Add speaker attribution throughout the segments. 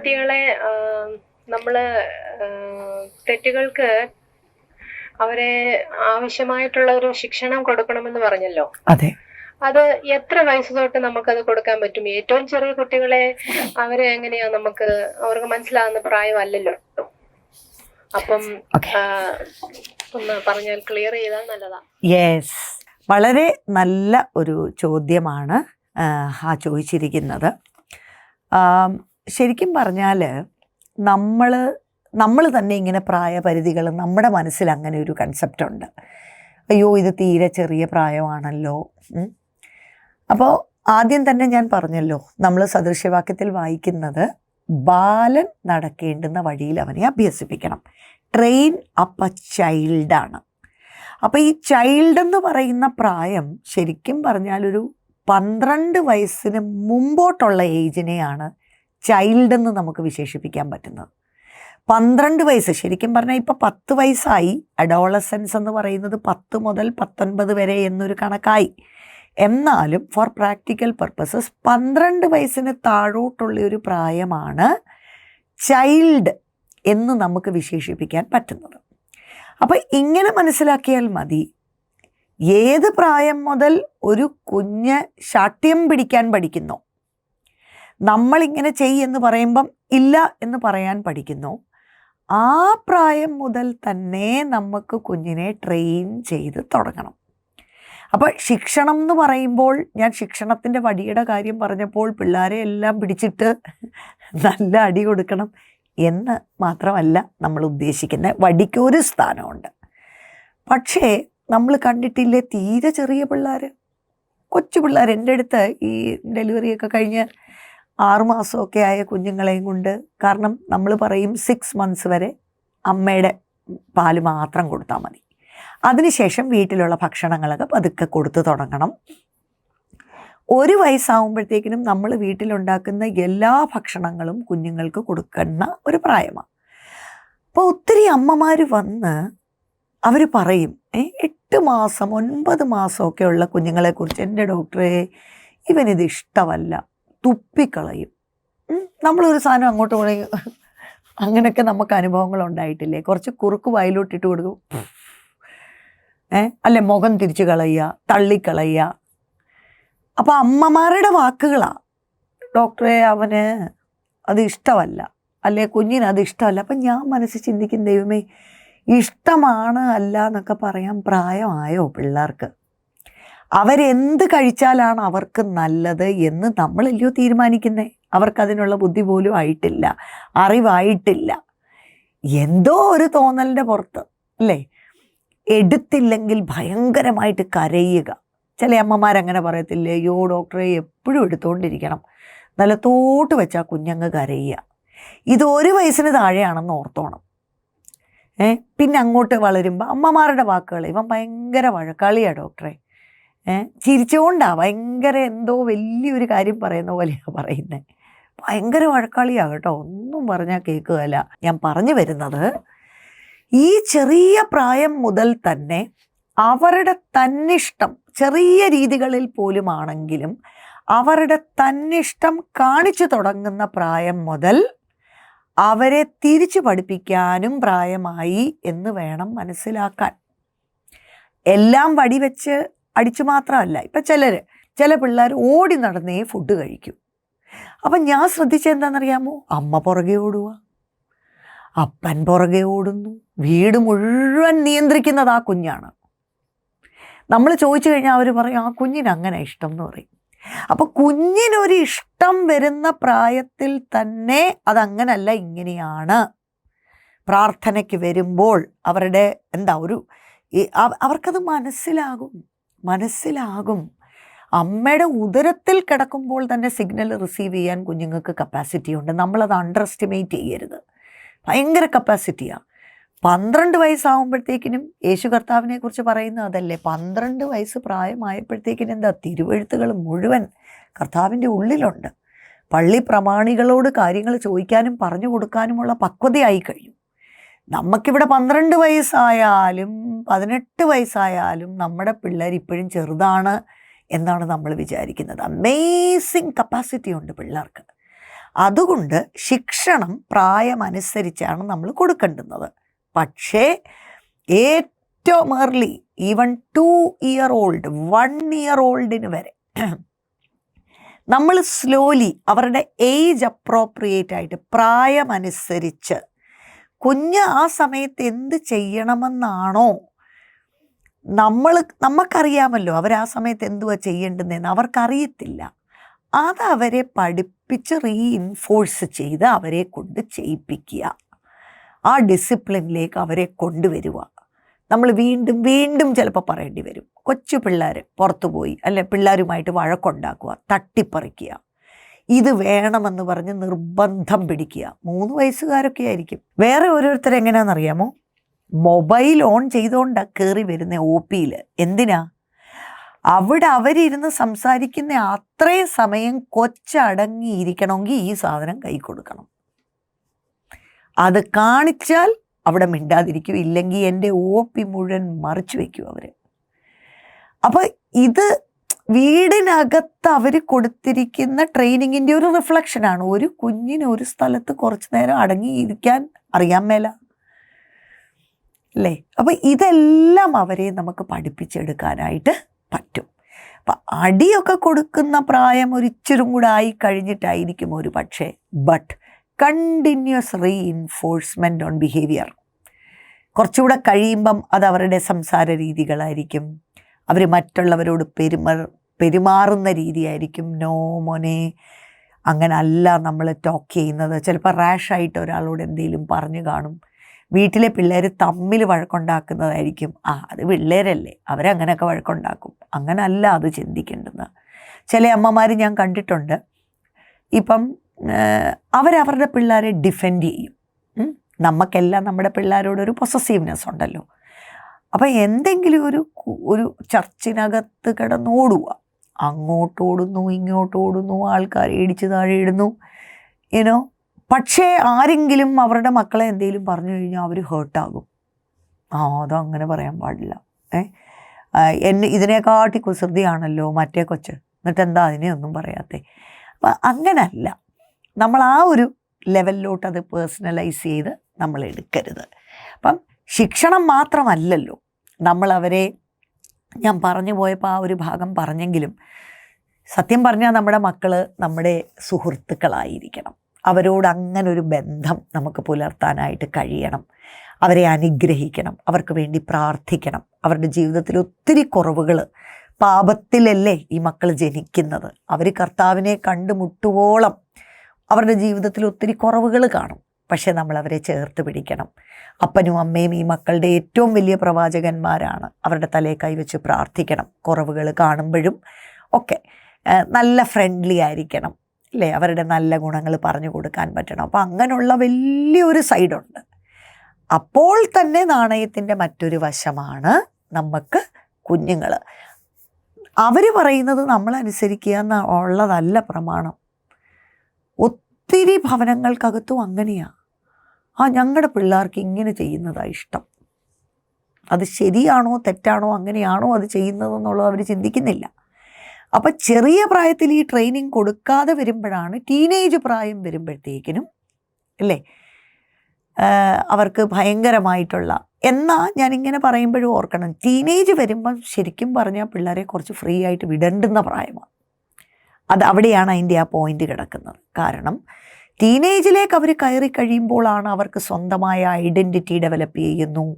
Speaker 1: കുട്ടികളെ നമ്മൾ നമ്മൾ തെറ്റുകൾക്ക് അവരെ ആവശ്യമായിട്ടുള്ള ഒരു ശിക്ഷണം കൊടുക്കണമെന്ന് പറഞ്ഞല്ലോ.
Speaker 2: അതെ.
Speaker 1: അത് എത്ര വയസ്സ് തൊട്ട് നമുക്കത് കൊടുക്കാൻ പറ്റും? ഏറ്റവും ചെറിയ കുട്ടികളെ അവരെ എങ്ങനെയാ നമുക്ക് അവർക്ക് മനസ്സിലാകുന്ന പ്രായമല്ലല്ലോ. അപ്പം ഒന്ന് പറഞ്ഞാൽ ക്ലിയർ ചെയ്താൽ നല്ലതാ.
Speaker 2: യെസ് വളരെ നല്ല ഒരു ചോദ്യമാണ് ആ, ചോദിച്ചിരിക്കുന്നത്. ശരിക്കും പറഞ്ഞാൽ നമ്മൾ നമ്മൾ തന്നെ ഇങ്ങനെ പ്രായപരിധികൾ നമ്മുടെ മനസ്സിൽ അങ്ങനെ ഒരു കൺസെപ്റ്റ് ഉണ്ട്. അയ്യോ ഇത് തീരെ ചെറിയ പ്രായമാണല്ലോ. അപ്പോൾ ആദ്യം തന്നെ ഞാൻ പറഞ്ഞല്ലോ നമ്മൾ സദൃശ്യവാക്യത്തിൽ വായിക്കുന്നത് ബാലൻ നടക്കേണ്ടുന്ന വഴിയിൽ അവനെ അഭ്യസിപ്പിക്കണം. ട്രെയിൻ അപ്പ ചൈൽഡാണ് അപ്പോൾ ഈ ചൈൽഡ് എന്ന് പറയുന്ന പ്രായം ശരിക്കും പറഞ്ഞാൽ ഒരു പന്ത്രണ്ട് വയസ്സിന് മുമ്പോട്ടുള്ള ഏജിനെയാണ് ചൈൽഡ് എന്ന് നമുക്ക് വിശേഷിപ്പിക്കാൻ പറ്റുന്നത്. പന്ത്രണ്ട് വയസ്സ് ശരിക്കും പറഞ്ഞാൽ ഇപ്പോൾ പത്ത് വയസ്സായി. അഡോളസൻസ് എന്ന് പറയുന്നത് പത്ത് മുതൽ പത്തൊൻപത് വരെ എന്നൊരു കണക്കായി. എന്നാലും ഫോർ പ്രാക്ടിക്കൽ പർപ്പസസ് പന്ത്രണ്ട് വയസ്സിന് താഴോട്ടുള്ള ഒരു പ്രായമാണ് ചൈൽഡ് എന്ന് നമുക്ക് വിശേഷിപ്പിക്കാൻ പറ്റുന്നത്. അപ്പോൾ ഇങ്ങനെ മനസ്സിലാക്കിയാൽ മതി. ഏത് പ്രായം മുതൽ ഒരു കുഞ്ഞ് ശാഠ്യം പിടിക്കാൻ പഠിക്കുന്നു? നമ്മളിങ്ങനെ ചെയ്യെന്ന് പറയുമ്പം ഇല്ല എന്ന് പറയാൻ പഠിക്കുന്നു. ആ പ്രായം മുതൽ തന്നെ നമുക്ക് കുഞ്ഞിനെ ട്രെയിൻ ചെയ്ത് തുടങ്ങണം. അപ്പോൾ ശിക്ഷണം എന്ന് പറയുമ്പോൾ ഞാൻ ശിക്ഷണത്തിന്റെ വടിയുടെ കാര്യം പറഞ്ഞപ്പോൾ പിള്ളേരെ എല്ലാം പിടിച്ചിട്ട് നല്ല അടി കൊടുക്കണം എന്ന് മാത്രമല്ല നമ്മൾ ഉദ്ദേശിക്കുന്ന വടിക്കൊരു സ്ഥാനമുണ്ട്. പക്ഷേ നമ്മൾ കണ്ടിട്ടില്ലേ തീരെ ചെറിയ പിള്ളേർ കൊച്ചു പിള്ളേർ എന്റെ അടുത്ത് ഈ ഡെലിവറിയൊക്കെ കഴിഞ്ഞ് ആറുമാസമൊക്കെ ആയ കുഞ്ഞുങ്ങളെയും കൊണ്ട് കാരണം നമ്മൾ പറയും സിക്സ് മന്ത്സ് വരെ അമ്മയുടെ പാൽ മാത്രം കൊടുത്താൽ മതി. അതിനുശേഷം വീട്ടിലുള്ള ഭക്ഷണങ്ങളൊക്കെ പതുക്കെ കൊടുത്തു തുടങ്ങണം. ഒരു വയസ്സാവുമ്പോഴത്തേക്കിനും നമ്മൾ വീട്ടിലുണ്ടാക്കുന്ന എല്ലാ ഭക്ഷണങ്ങളും കുഞ്ഞുങ്ങൾക്ക് കൊടുക്കുന്ന ഒരു പ്രായമാണ് അപ്പോൾ ഒത്തിരി അമ്മമാർ വന്ന് അവർ പറയും എട്ട് മാസം ഒൻപത് മാസമൊക്കെ ഉള്ള കുഞ്ഞുങ്ങളെക്കുറിച്ച് എന്റെ ഡോക്ടറെ ഇവനിത് ഇഷ്ടമല്ല. തുപ്പിക്കളയും. നമ്മളൊരു സാധനം അങ്ങോട്ട് പോയി അങ്ങനെയൊക്കെ നമുക്ക് അനുഭവങ്ങൾ ഉണ്ടായിട്ടില്ലേ കുറച്ച് കുറുക്ക് വായിലോട്ടിട്ട് കൊടുക്കും. ഏ? അല്ലെ മുഖം തിരിച്ചു കളയുക തള്ളിക്കളയുക. അപ്പോൾ അമ്മമാരുടെ വാക്കുകളാണ് ഡോക്ടറെ അവന് അത് ഇഷ്ടമല്ല. അല്ലെ കുഞ്ഞിന് അത് ഇഷ്ടമല്ല. അപ്പം ഞാൻ മനസ്സിൽ ചിന്തിക്കും ദൈവമേ ഇഷ്ടമാണ് അല്ല എന്നൊക്കെ പറയാൻ പ്രായമായോ പിള്ളേർക്ക്? അവരെന്ത് കഴിച്ചാലാണ് അവർക്ക് നല്ലത് എന്ന് നമ്മളല്ലയോ തീരുമാനിക്കുന്നേ? അവർക്കതിനുള്ള ബുദ്ധി പോലും ആയിട്ടില്ല അറിവായിട്ടില്ല. എന്തോ ഒരു തോന്നലിന്റെ പുറത്ത് അല്ലേ? എടുത്തില്ലെങ്കിൽ ഭയങ്കരമായിട്ട് കരയുക. ചില അമ്മമാരങ്ങനെ പറയത്തില്ലേ അയ്യോ ഡോക്ടറെ എപ്പോഴും എടുത്തുകൊണ്ടിരിക്കണം നിലത്തോട്ട് വെച്ചാൽ കുഞ്ഞങ്ങ് കരയുക. ഇത് ഒരു വയസ്സിന് താഴെയാണെന്ന് ഓർത്തോണം. ഏ? പിന്നെ അങ്ങോട്ട് വളരുമ്പോൾ അമ്മമാരുടെ വാക്കുകൾ ഇവൻ ഭയങ്കര വഴക്കാളിയാണ് ഡോക്ടറെ. ഏ? ചിരിച്ചുകൊണ്ടാ ഭയങ്കര എന്തോ വലിയൊരു കാര്യം പറയുന്ന പോലെയാണ് പറയുന്നത് ഭയങ്കര വഴക്കാളിയാണ് കേട്ടോ. ഒന്നും പറഞ്ഞാൽ കേൾക്കുകയല്ല. ഞാൻ പറഞ്ഞു വരുന്നത് ഈ ചെറിയ പ്രായം മുതൽ തന്നെ അവരുടെ തന്നിഷ്ടം ചെറിയ രീതികളിൽ പോലും ആണെങ്കിലും അവരുടെ തന്നിഷ്ടം കാണിച്ചു തുടങ്ങുന്ന പ്രായം മുതൽ അവരെ തിരിച്ചു പഠിപ്പിക്കാനും പ്രായമായി എന്ന് വേണം മനസ്സിലാക്കാൻ. എല്ലാം വടിവെച്ച് അടിച്ചു മാത്രമല്ല ഇപ്പം ചിലർ ചില പിള്ളേർ ഓടി നടന്നേ ഫുഡ് കഴിക്കും. അപ്പം ഞാൻ ശ്രദ്ധിച്ചെന്താണെന്നറിയാമോ അമ്മ പുറകെ ഓടുക അപ്പൻ പുറകെ ഓടുന്നു. വീട് മുഴുവൻ നിയന്ത്രിക്കുന്നത് ആ കുഞ്ഞാണ്. നമ്മൾ ചോദിച്ചു കഴിഞ്ഞാൽ അവർ പറയും ആ കുഞ്ഞിന് അങ്ങനെ ഇഷ്ടം എന്ന് പറയും. അപ്പോൾ കുഞ്ഞിനൊരു ഇഷ്ടം വരുന്ന പ്രായത്തിൽ തന്നെ അതങ്ങനല്ല ഇങ്ങനെയാണ്. പ്രാർത്ഥനയ്ക്ക് വരുമ്പോൾ അവരുടെ എന്താ ഒരു അവർക്കത് മനസ്സിലാകും. മനസ്സിലാകും. അമ്മയുടെ ഉദരത്തിൽ കിടക്കുമ്പോൾ തന്നെ സിഗ്നൽ റിസീവ് ചെയ്യാൻ കുഞ്ഞുങ്ങൾക്ക് കപ്പാസിറ്റി ഉണ്ട്. നമ്മളത് അണ്ടർ എസ്റ്റിമേറ്റ് ചെയ്യരുത്. ഭയങ്കര കപ്പാസിറ്റിയാണ് പന്ത്രണ്ട് വയസ്സാവുമ്പോഴത്തേക്കിനും യേശു കർത്താവിനെ കുറിച്ച് പറയുന്നത് അതല്ലേ? പന്ത്രണ്ട് വയസ്സ് പ്രായമായപ്പോഴത്തേക്കിനും എന്താ? തിരുവഴുത്തുകൾ മുഴുവൻ കർത്താവിന്റെ ഉള്ളിലുണ്ട്. പള്ളി പ്രമാണികളോട് കാര്യങ്ങൾ ചോദിക്കാനും പറഞ്ഞു കൊടുക്കാനുമുള്ള പക്വതയായി കഴിയും നമുക്കിവിടെ പന്ത്രണ്ട് വയസ്സായാലും പതിനെട്ട് വയസ്സായാലും നമ്മുടെ പിള്ളേർ ഇപ്പോഴും ചെറുതാണ് എന്നാണ് നമ്മൾ വിചാരിക്കുന്നത്. അമേസിങ് കപ്പാസിറ്റി ഉണ്ട് പിള്ളേർക്ക്. അതുകൊണ്ട് ശിക്ഷണം പ്രായമനുസരിച്ചാണ് നമ്മൾ കൊടുക്കേണ്ടുന്നത്. പക്ഷേ ഏറ്റവും early even two year old one year ഓൾഡിന് വരെ നമ്മൾ സ്ലോലി അവരുടെ ഏജ് അപ്രോപ്രിയേറ്റ് ആയിട്ട് പ്രായമനുസരിച്ച് കുഞ്ഞ് ആ സമയത്ത് എന്ത് ചെയ്യണമെന്നാണോ നമ്മൾ നമുക്കറിയാമല്ലോ അവർ ആ സമയത്ത് എന്തുവാ ചെയ്യേണ്ടതെന്ന്. അവർക്കറിയത്തില്ല. അത് അവരെ പഠിപ്പിച്ച് റീഇൻഫോഴ്സ് ചെയ്ത് അവരെ കൊണ്ട് ചെയ്യിപ്പിക്കുക. ആ ഡിസിപ്ലിനിലേക്ക് അവരെ കൊണ്ടുവരിക. നമ്മൾ വീണ്ടും വീണ്ടും ചിലപ്പോൾ പറയേണ്ടി വരും. കൊച്ചു പിള്ളേർ പുറത്തു പോയി അല്ലെ പിള്ളേരുമായിട്ട് വഴക്കുണ്ടാക്കുക തട്ടിപ്പറിക്കുക. ഇത് വേണമെന്ന് പറഞ്ഞ് നിർബന്ധം പിടിക്കുക. മൂന്ന് വയസ്സുകാരൊക്കെ ആയിരിക്കും. വേറെ ഓരോരുത്തർ എങ്ങനെയാണെന്നറിയാമോ മൊബൈൽ ഓൺ ചെയ്തുകൊണ്ടാണ് കയറി വരുന്ന ഒ പിയിൽ എന്തിനാ? അവിടെ അവരിരുന്ന് സംസാരിക്കുന്ന അത്രയും സമയം കൊച്ചടങ്ങിയിരിക്കണമെങ്കിൽ ഈ സാധനം കൈ കൊടുക്കണം. അത് കാണിച്ചാൽ അവിടെ മിണ്ടാതിരിക്കും. ഇല്ലെങ്കിൽ എന്റെ ഒ പി മുഴുവൻ മറിച്ചു വയ്ക്കും അവർ അപ്പോൾ ഇത് വീടിനകത്ത് അവർ കൊടുത്തിരിക്കുന്ന ട്രെയിനിങ്ങിന്റെ ഒരു റിഫ്ലക്ഷനാണ് ഒരു കുഞ്ഞിന് ഒരു സ്ഥലത്ത് കുറച്ച് നേരം അടങ്ങിയിരിക്കാൻ അറിയാൻ മേല. അല്ലേ? അപ്പം ഇതെല്ലാം അവരെ നമുക്ക് പഠിപ്പിച്ചെടുക്കാനായിട്ട് പറ്റും. അപ്പം അടിയൊക്കെ കൊടുക്കുന്ന പ്രായം ഒരു ഇച്ചിരും കൂടെ ആയി കഴിഞ്ഞിട്ടായിരിക്കും ഒരു പക്ഷേ. But continuous reinforcement on behaviour കുറച്ചുകൂടെ കഴിയുമ്പം അത് അവരുടെ സംസാര രീതികളായിരിക്കും. അവർ മറ്റുള്ളവരോട് പെരുമാ പെരുമാറുന്ന രീതിയായിരിക്കും. നോ മോനെ. അങ്ങനെ അല്ല നമ്മൾ ടോക്ക് ചെയ്യുന്നത്. ചിലപ്പോൾ റാഷായിട്ട് ഒരാളോട് എന്തെങ്കിലും പറഞ്ഞു കാണും. വീട്ടിലെ പിള്ളേർ തമ്മിൽ വഴക്കുണ്ടാക്കുന്നതായിരിക്കും. ആ അത് പിള്ളേരല്ലേ. അവരങ്ങനെയൊക്കെ വഴക്കുണ്ടാക്കും. അങ്ങനല്ല അത് ചിന്തിക്കേണ്ടത് ചില അമ്മമാർ ഞാൻ കണ്ടിട്ടുണ്ട്. ഇപ്പം അവരവരുടെ പിള്ളേരെ ഡിഫെൻഡ് ചെയ്യും. നമുക്കെല്ലാം നമ്മുടെ പിള്ളേരോടൊരു പൊസസീവ്നെസ് ഉണ്ടല്ലോ. അപ്പം എന്തെങ്കിലും ഒരു ഒരു ചർച്ചിനകത്ത് കിടന്നോടുക അങ്ങോട്ടോടുന്നു ഇങ്ങോട്ടോടുന്നു ആൾക്കാരെ ഇടിച്ച് താഴെ ഇടുന്നു. യുനോ പക്ഷേ ആരെങ്കിലും അവരുടെ മക്കളെ എന്തെങ്കിലും പറഞ്ഞു കഴിഞ്ഞാൽ അവർ ഹേർട്ടാകും ആ അങ്ങനെ പറയാൻ പാടില്ല. ഏ? എന്നെ ഇതിനെക്കാട്ടി കുസൃതിയാണല്ലോ മറ്റേ കൊച്ച്. എന്നിട്ട് എന്താ അതിനെ ഒന്നും പറയാത്തെ? അപ്പം അങ്ങനല്ല. നമ്മൾ ആ ഒരു ലെവലിലോട്ട് അത് പേഴ്സണലൈസ് ചെയ്ത് നമ്മൾ എടുക്കരുത്. അപ്പം ശിക്ഷണം മാത്രമല്ലല്ലോ. നമ്മൾ അവരെ ഞാൻ പറഞ്ഞു പോയപ്പോൾ ആ ഒരു ഭാഗം പറഞ്ഞെങ്കിലും സത്യം പറഞ്ഞാൽ നമ്മുടെ മക്കൾ നമ്മുടെ സുഹൃത്തുക്കളായിരിക്കണം. അവരോട് അങ്ങനെ ഒരു ബന്ധം നമുക്ക് പുലർത്താനായിട്ട് കഴിയണം. അവരെ അനുഗ്രഹിക്കണം. അവർക്ക് വേണ്ടി പ്രാർത്ഥിക്കണം. അവരുടെ ജീവിതത്തിൽ ഒത്തിരി കുറവുകൾ പാപത്തിലല്ലേ ഈ മക്കൾ ജനിക്കുന്നത്. അവർ കർത്താവിനെ കണ്ടുമുട്ടുവോളം അവരുടെ ജീവിതത്തിൽ ഒത്തിരി കുറവുകൾ കാണും. പക്ഷേ നമ്മൾ അവരെ ചേർത്ത് പിടിക്കണം. അപ്പനും അമ്മയും ഈ മക്കളുടെ ഏറ്റവും വലിയ പ്രവാചകന്മാരാണ്. അവരുടെ തലയെ കൈവച്ച് പ്രാർത്ഥിക്കണം. കുറവുകൾ കാണുമ്പോഴും ഒക്കെ നല്ല ഫ്രണ്ട്ലി ആയിരിക്കണം. അല്ലേ? അവരുടെ നല്ല ഗുണങ്ങൾ പറഞ്ഞു കൊടുക്കാൻ പറ്റണം. അപ്പോൾ അങ്ങനെയുള്ള വലിയൊരു സൈഡുണ്ട് അപ്പോൾ തന്നെ നാണയത്തിന്റെ മറ്റൊരു വശമാണ് നമുക്ക് കുഞ്ഞുങ്ങൾ അവർ പറയുന്നത് നമ്മൾ അനുസരിക്കുക എന്നുള്ളതല്ല പ്രമാണം. ഒത്തിരി ഭവനങ്ങൾക്കകത്തും അങ്ങനെയാണ് ആ ഞങ്ങളുടെ പിള്ളേർക്ക് ഇങ്ങനെ ചെയ്യുന്നതാണ് ഇഷ്ടം. അത് ശരിയാണോ തെറ്റാണോ അങ്ങനെയാണോ അത് ചെയ്യുന്നതെന്നുള്ളത് അവർ ചിന്തിക്കുന്നില്ല. അപ്പം ചെറിയ പ്രായത്തിൽ ഈ ട്രെയിനിങ് കൊടുക്കാതെ വരുമ്പോഴാണ് ടീനേജ് പ്രായം വരുമ്പോഴത്തേക്കിനും അല്ലേ? അവർക്ക് ഭയങ്കരമായിട്ടുള്ള എന്നാൽ ഞാനിങ്ങനെ പറയുമ്പോഴും ഓർക്കണം ടീനേജ് വരുമ്പം ശരിക്കും പറഞ്ഞാൽ പിള്ളേരെ കുറച്ച് ഫ്രീ ആയിട്ട് വിടണ്ടുന്ന പ്രായമാണ്. അത് അവിടെയാണ് അതിന്റെ ആ പോയിന്റ് കിടക്കുന്നത്. കാരണം ടീനേജിലേക്ക് അവർ കയറി കഴിയുമ്പോഴാണ് അവർക്ക് സ്വന്തമായ ഐഡന്റിറ്റി ഡെവലപ്പ് ചെയ്യുന്നു.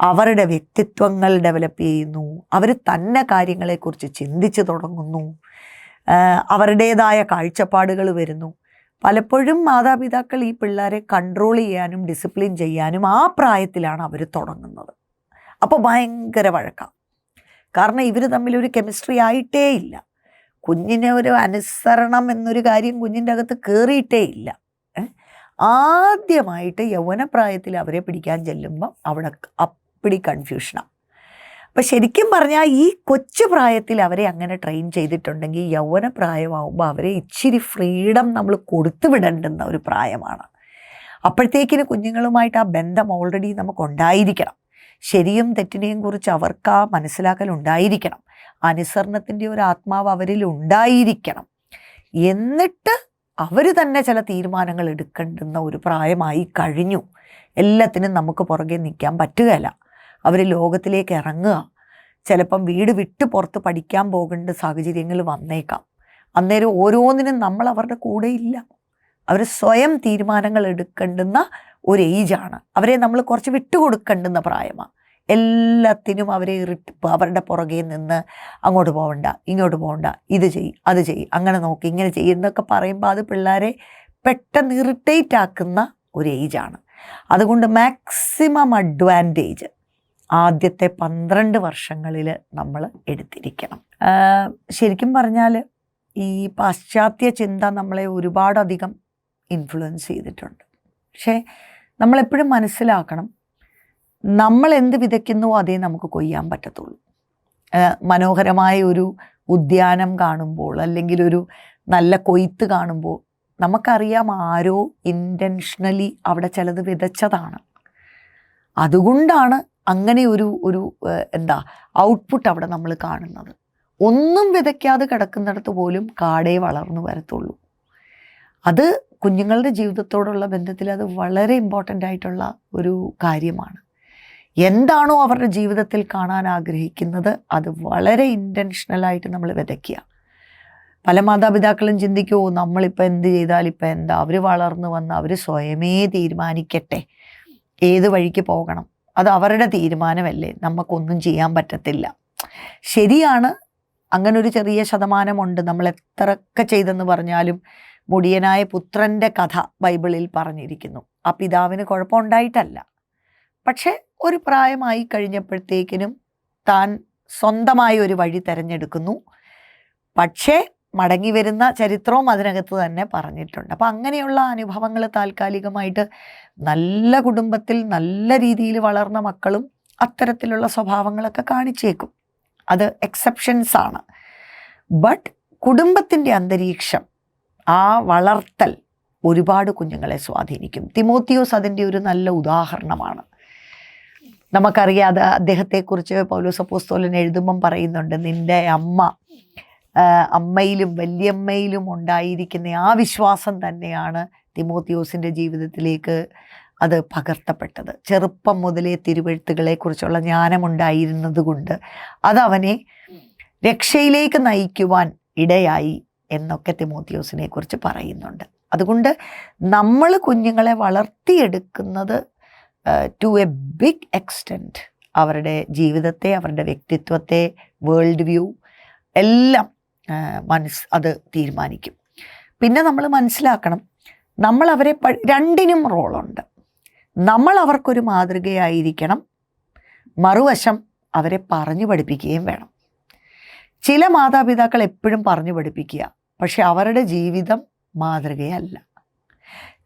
Speaker 2: അവരുടെ വ്യക്തിത്വങ്ങൾ ഡെവലപ്പ് ചെയ്യുന്നു. അവർ തന്നെ കാര്യങ്ങളെക്കുറിച്ച് ചിന്തിച്ചു തുടങ്ങുന്നു. അവരുടേതായ കാഴ്ചപ്പാടുകൾ വരുന്നു. പലപ്പോഴും മാതാപിതാക്കൾ ഈ പിള്ളേരെ കൺട്രോൾ ചെയ്യാനും ഡിസിപ്ലിൻ ചെയ്യാനും ആ പ്രായത്തിലാണ് അവർ തുടങ്ങുന്നത്. അപ്പോൾ ഭയങ്കര വഴക്കാണ് കാരണം ഇവർ തമ്മിലൊരു കെമിസ്ട്രി ആയിട്ടേ ഇല്ല. കുഞ്ഞിനെ ഒരു അനുസരണം എന്നൊരു കാര്യം കുഞ്ഞിന്റെ അകത്ത് കയറിയിട്ടേ ഇല്ല? ആദ്യമായിട്ട് യൗവനപ്രായത്തിൽ അവരെ പിടിക്കാൻ ചെല്ലുമ്പം അവിടെ അപ്പിടി കൺഫ്യൂഷനാണ് അപ്പം ശരിക്കും പറഞ്ഞാൽ ഈ കൊച്ചു പ്രായത്തിൽ അവരെ അങ്ങനെ ട്രെയിൻ ചെയ്തിട്ടുണ്ടെങ്കിൽ യൗവന പ്രായമാകുമ്പോൾ അവരെ ഇച്ചിരി ഫ്രീഡം നമ്മൾ കൊടുത്തു വിടേണ്ടുന്ന ഒരു പ്രായമാണ്. അപ്പോഴത്തേക്കിന് കുഞ്ഞുങ്ങളുമായിട്ട് ആ ബന്ധം ഓൾറെഡി നമുക്ക് ഉണ്ടായിരിക്കണം ശരിയും തെറ്റിനെയും കുറിച്ച് അവർക്ക് ആ മനസ്സിലാക്കൽ ഉണ്ടായിരിക്കണം. അനുസരണത്തിന്റെ ഒരു ആത്മാവ് അവരിൽ ഉണ്ടായിരിക്കണം. എന്നിട്ട് അവർ തന്നെ ചില തീരുമാനങ്ങൾ എടുക്കേണ്ടുന്ന ഒരു പ്രായമായി കഴിഞ്ഞു. എല്ലാത്തിനും നമുക്ക് പുറകെ നിൽക്കാൻ പറ്റുകയല്ല. അവർ ലോകത്തിലേക്ക് ഇറങ്ങുക. ചിലപ്പം വീട് വിട്ട് പുറത്ത് പഠിക്കാൻ പോകേണ്ട സാഹചര്യങ്ങൾ വന്നേക്കാം. അന്നേരം ഓരോന്നിനും നമ്മൾ അവരുടെ കൂടെ ഇല്ല. അവർ സ്വയം തീരുമാനങ്ങൾ എടുക്കേണ്ടുന്ന ഒരു ഏജാണ് അവരെ നമ്മൾ കുറച്ച് വിട്ടുകൊടുക്കേണ്ടുന്ന പ്രായമാണ്. എല്ലാത്തിനും അവരെ ഇറിട്ട് അവരുടെ പുറകെ നിന്ന് അങ്ങോട്ട് പോകണ്ട ഇങ്ങോട്ട് പോകണ്ട ഇത് ചെയ് അത് ചെയ് അങ്ങനെ നോക്കി ഇങ്ങനെ ചെയ്യുന്നൊക്കെ പറയുമ്പോൾ അത് പിള്ളേരെ പെട്ടെന്ന് ഇറിറ്റേറ്റ് ആക്കുന്ന ഒരു ഏജാണ് അതുകൊണ്ട് മാക്സിമം അഡ്വാന്റേജ് ആദ്യത്തെ പന്ത്രണ്ട് വർഷങ്ങളിൽ നമ്മൾ എടുത്തിരിക്കണം. ശരിക്കും പറഞ്ഞാൽ ഈ പാശ്ചാത്യ ചിന്ത നമ്മളെ ഒരുപാടധികം ഇൻഫ്ലുവൻസ് ചെയ്തിട്ടുണ്ട്. പക്ഷേ നമ്മളെപ്പോഴും മനസ്സിലാക്കണം നമ്മൾ എന്ത് വിതയ്ക്കുന്നുവോ അതേ നമുക്ക് കൊയ്യാൻ പറ്റത്തുള്ളൂ. മനോഹരമായ ഒരു ഉദ്യാനം കാണുമ്പോൾ അല്ലെങ്കിൽ ഒരു നല്ല കൊയ്ത്ത് കാണുമ്പോൾ നമുക്കറിയാം ആരോ ഇന്റൻഷനലി അവിടെ ചിലത് വിതച്ചതാണ്. അതുകൊണ്ടാണ് അങ്ങനെ ഒരു ഒരു എന്താ ഔട്ട്പുട്ട് അവിടെ നമ്മൾ കാണുന്നത്. ഒന്നും വിതയ്ക്കാതെ കിടക്കുന്നിടത്ത് പോലും കാടേ വളർന്നു വരത്തുള്ളൂ. അത് കുഞ്ഞുങ്ങളുടെ ജീവിതത്തോടുള്ള ബന്ധത്തിൽ അത് വളരെ ഇമ്പോർട്ടന്റ് ആയിട്ടുള്ള ഒരു കാര്യമാണ്. എന്താണോ അവരുടെ ജീവിതത്തിൽ കാണാൻ ആഗ്രഹിക്കുന്നത് അത് വളരെ ഇന്റൻഷണലായിട്ട് നമ്മൾ വിതയ്ക്കുക. പല മാതാപിതാക്കളും ചിന്തിക്കുമോ നമ്മളിപ്പോൾ എന്ത് ചെയ്താൽ ഇപ്പോൾ എന്താ? അവർ വളർന്നു വന്ന് അവർ സ്വയമേ തീരുമാനിക്കട്ടെ. ഏത് വഴിക്ക് പോകണം? അത് അവരുടെ തീരുമാനമല്ലേ? നമുക്കൊന്നും ചെയ്യാൻ പറ്റത്തില്ല. ശരിയാണ്. അങ്ങനെ ഒരു ചെറിയ ശതമാനമുണ്ട്. നമ്മൾ എത്രയൊക്കെ ചെയ്തെന്ന് പറഞ്ഞാലും മുടിയനായ പുത്രന്റെ കഥ ബൈബിളിൽ പറഞ്ഞിരിക്കുന്നു. ആ പിതാവിന് കുഴപ്പമുണ്ടായിട്ടല്ല പക്ഷേ ഒരു പ്രായമായി കഴിഞ്ഞപ്പോഴത്തേക്കിനും താൻ സ്വന്തമായ ഒരു വഴി തിരഞ്ഞെടുക്കുന്നു. പക്ഷേ മടങ്ങി വരുന്ന ചരിത്രവും അതിനകത്ത് തന്നെ പറഞ്ഞിട്ടുണ്ട്. അപ്പം അങ്ങനെയുള്ള അനുഭവങ്ങൾ താൽക്കാലികമായിട്ട് നല്ല കുടുംബത്തിൽ നല്ല രീതിയിൽ വളർന്ന മക്കളും അത്തരത്തിലുള്ള സ്വഭാവങ്ങളൊക്കെ കാണിച്ചേക്കും. അത് എക്സെപ്ഷൻസ് ആണ്. ബട്ട് കുടുംബത്തിന്റെ അന്തരീക്ഷം ആ വളർത്തൽ ഒരുപാട് കുഞ്ഞുങ്ങളെ സ്വാധീനിക്കും. തിമോത്തിയോസ് അതിന്റെ ഒരു നല്ല ഉദാഹരണമാണ്. നമുക്കറിയാതെ അദ്ദേഹത്തെക്കുറിച്ച് പൗലോസ് അപ്പോസ്തോലൻ എഴുതുമ്പം പറയുന്നുണ്ട് നിന്റെ അമ്മ അമ്മയിലും വല്യമ്മയിലും ഉണ്ടായിരിക്കുന്ന ആ വിശ്വാസം തന്നെയാണ് തിമോത്തിയോസിന്റെ ജീവിതത്തിലേക്ക് അത് പകർത്തപ്പെട്ടത്. ചെറുപ്പം മുതലേ തിരുവഴുത്തുകളെക്കുറിച്ചുള്ള ജ്ഞാനമുണ്ടായിരുന്നത് കൊണ്ട് അതവനെ രക്ഷയിലേക്ക് നയിക്കുവാൻ ഇടയായി എന്നൊക്കെ തിമോത്തിയോസിനെ കുറിച്ച് പറയുന്നുണ്ട്. അതുകൊണ്ട് നമ്മൾ കുഞ്ഞുങ്ങളെ വളർത്തിയെടുക്കുന്നത് ടു എ ബിഗ് എക്സ്റ്റെന്റ് അവരുടെ ജീവിതത്തെ അവരുടെ വ്യക്തിത്വത്തെ വേൾഡ് വ്യൂ എല്ലാം മനസ് അത് തീരുമാനിക്കും. പിന്നെ നമ്മൾ മനസ്സിലാക്കണം നമ്മൾ അവരെ രണ്ടിനും റോളുണ്ട് നമ്മൾ അവർക്കൊരു മാതൃകയായിരിക്കണം മറുവശം അവരെ പറഞ്ഞു പഠിപ്പിക്കുകയും വേണം. ചില മാതാപിതാക്കൾ എപ്പോഴും പറഞ്ഞു പഠിപ്പിക്കുക പക്ഷെ അവരുടെ ജീവിതം മാതൃകയല്ല.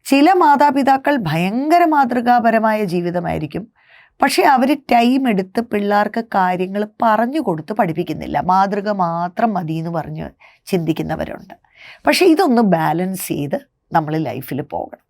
Speaker 2: ചില മാതാപിതാക്കൾ ഭയങ്കര മാതൃകാപരമായ ജീവിതമായിരിക്കും. പക്ഷേ അവർ ടൈം എടുത്ത് പിള്ളേർക്ക് കാര്യങ്ങൾ പറഞ്ഞു കൊടുത്ത് പഠിപ്പിക്കുന്നില്ല. മാതൃക മാത്രം മതി എന്ന് പറഞ്ഞ് ചിന്തിക്കുന്നവരുണ്ട്. പക്ഷേ ഇതൊന്ന് ബാലൻസ് ചെയ്ത് നമ്മൾ ലൈഫിൽ പോകണം.